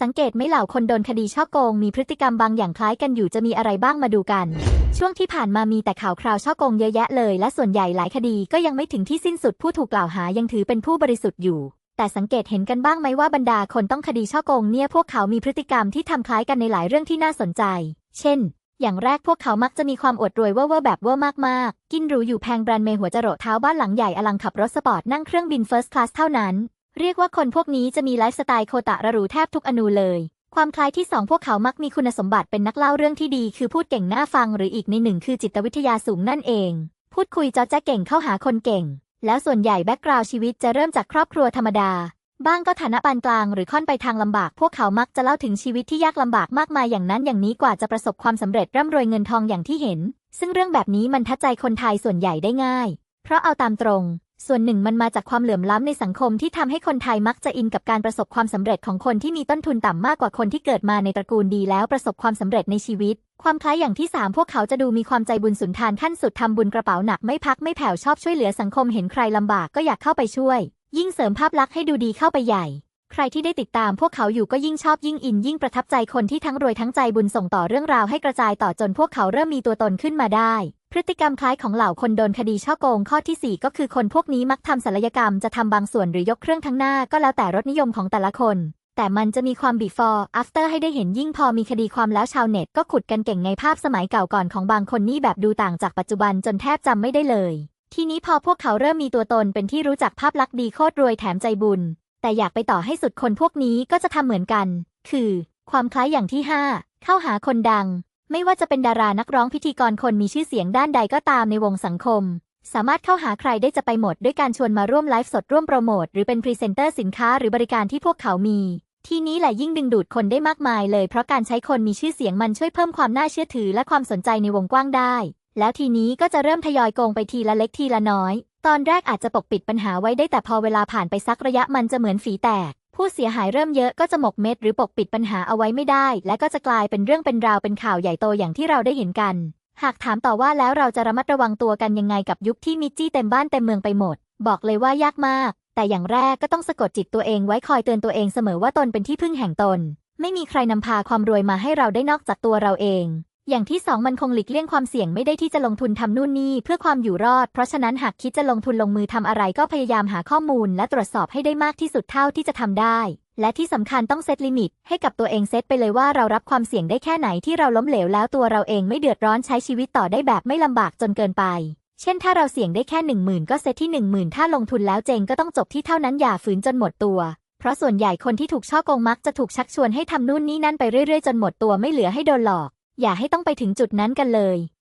สังเกตไม่เหล่าคนโดนคดีช่อโกงมีพฤติกรรมบางอย่างคล้ายกันอยู่จะมีอะไรบ้างมาดูกัน ช่วงที่ผ่านมามีแต่ข่าวคราวช่อโกงเยอะแยะเลย และส่วนใหญ่หลายคดีก็ยังไม่ถึงที่สิ้นสุดผู้ถูกกล่าวหายังถือเป็นผู้บริสุทธิ์อยู่ แต่สังเกตเห็นกันบ้างไหมว่าบรรดาคนต้องคดีช่อโกงเนี่ยพวกเขามีพฤติกรรมที่ทำคล้ายกันในหลายเรื่องที่น่าสนใจ เช่น อย่างแรกพวกเขามักจะมีความอวดรวยเว่อร์แบบเวอร์มากๆ กินหรูอยู่แพงแบรนด์เมหัวจรดเท้าบ้านหลังใหญ่อลังขับรถสปอร์ตนั่งเครื่องบินเฟิร์สคลาสเท่านั้น เรียกว่าคนพวกนี้จะมีไลฟ์สไตล์โคตะระรูแทบทุกอนูเลย ความคล้ายที่สองพวกเขามักมีคุณสมบัติเป็นนักเล่าเรื่องที่ดี คือพูดเก่งน่าฟังหรืออีกในหนึ่งคือจิตวิทยาสูงนั่นเอง พูดคุยจอแจ๊เก่งเข้าหาคนเก่ง แล้วส่วนใหญ่แบ็กกราวชีวิตจะเริ่มจากครอบครัวธรรมดาบ้างก็ฐานะปานกลางหรือค่อนไปทางลำบาก พวกเขามักจะเล่าถึงชีวิตที่ยากลำบากมากมายอย่างนั้นอย่างนี้กว่าจะประสบความสำเร็จร่ำรวยเงินทองอย่างที่เห็น ซึ่งเรื่องแบบนี้มันทัดใจคนไทยส่วนใหญ่ได้ง่าย เพราะเอาตามตรง ส่วนหนึ่งมันมาจากความเหลื่อมล้ำในสังคมที่ทำให้คนไทยมักจะอินกับการประสบความสำเร็จของคนที่มีต้นทุนต่ำมากกว่าคนที่เกิดมาในตระกูลดีแล้วประสบความสำเร็จในชีวิต ความคล้ายอย่างที่สามพวกเขาจะดูมีความใจบุญสุนทานขั้นสุดทำบุญกระเป๋าหนักไม่พักไม่แผ่วชอบช่วยเหลือสังคมเห็นใครลำบากก็อยากเข้าไปช่วย ยิ่งเสริมภาพลักษณ์ให้ดูดีเข้าไปใหญ่ ใครที่ได้ติดตามพวกเขาอยู่ก็ยิ่งชอบยิ่งอินยิ่งประทับใจคนที่ทั้งรวยทั้งใจบุญส่งต่อเรื่องราวให้กระจายต่อจนพวกเขาเริ่มมีตัวตนขึ้นมาได้ พฤติกรรมคล้ายของเหล่าคนโดนคดีช่อโกงข้อที่ 4 ก็คือคนพวกนี้มักทำศัลยกรรมจะทำบางส่วนหรือยกเครื่องทั้งหน้าก็แล้วแต่รสนิยมของแต่ละคน แต่มันจะมีความ before after ให้ได้เห็นยิ่งพอมีคดีความแล้วชาวเน็ต ก็ขุดกันเก่งในภาพสมัยเก่าก่อนของบางคนนี่แบบดูต่างจากปัจจุบันจนแทบจำไม่ได้เลย ทีนี้พอพวกเขาเริ่มมีตัวตนเป็นที่รู้จักภาพลักษณ์ดีโคตรรวยแถมใจบุญ แต่อยากไปต่อให้สุดคนพวกนี้ก็จะทำเหมือนกัน คือ ความคล้ายอย่างที่ 5 เข้าหาคนดัง ไม่ว่าจะเป็นดารานักร้องพิธีกรคนมีชื่อเสียงด้านใดก็ตามในวงสังคม สามารถเข้าหาใครได้จะไปหมดด้วยการชวนมาร่วมไลฟ์สดร่วมโปรโมทหรือเป็นพรีเซนเตอร์สินค้าหรือบริการที่พวกเขามี ที่นี้แหละยิ่งดึงดูดคนได้มากมายเลยเพราะการใช้คนมีชื่อเสียงมันช่วยเพิ่มความน่าเชื่อถือและความสนใจในวงกว้างได้ แล้วทีนี้ก็จะเริ่มทยอยโกงไปทีละเล็กทีละน้อย ตอนแรกอาจจะปกปิดปัญหาไว้ได้แต่พอเวลาผ่านไปสักระยะมันจะเหมือนฝีแตก ผู้เสียหายเริ่มเยอะก็จะหมกเม็ดหรือปกปิดปัญหาเอาไว้ไม่ได้ และก็จะกลายเป็นเรื่องเป็นราวเป็นข่าวใหญ่โตอย่างที่เราได้เห็นกัน หากถามต่อว่าแล้วเราจะระมัดระวังตัวกันยังไงกับยุคที่มิจจี้เต็มบ้านเต็มเมืองไปหมด บอกเลยว่ายากมาก แต่อย่างแรกก็ต้องสะกดจิตตัวเองไว้คอยเตือนตัวเองเสมอว่าตนเป็นที่พึ่งแห่งตน ไม่มีใครนำพาความรวยมาให้เราได้นอกจากตัวเราเอง อย่างที่สองมันคงหลีกเลี่ยงความเสี่ยงไม่ได้ที่จะลงทุนทำนู่นนี่เพื่อความอยู่รอด เพราะฉะนั้นหากคิดจะลงทุนลงมือทำอะไรก็พยายามหาข้อมูล และตรวจสอบให้ได้มากที่สุดเท่าที่จะทำได้ และที่สำคัญต้องเซตลิมิต ให้กับตัวเองเซตไปเลยว่าเรารับความเสี่ยงได้แค่ไหนที่เราล้มเหลวแล้วตัวเราเองไม่เดือดร้อนใช้ชีวิตต่อได้แบบไม่ลำบากจนเกินไปเช่นถ้าเราเสี่ยงได้แค่หนึ่งหมื่นก็เซตที่หนึ่งหมื่นถ้าลงทุนแล้วเจงก็ต้องจบที่เท่านั้นอย่าฝืนจนหมดตัว เพราะส่วนใหญ่คนที่ถูกช่อโกงมักจะถูกชักชวนให้ทำนู่นนี่นั่นไปเรื่อยๆ จนหมดตัวไม่เหลือให้โดนหลอก อย่าให้ต้องไปถึงจุดนั้นกันเลย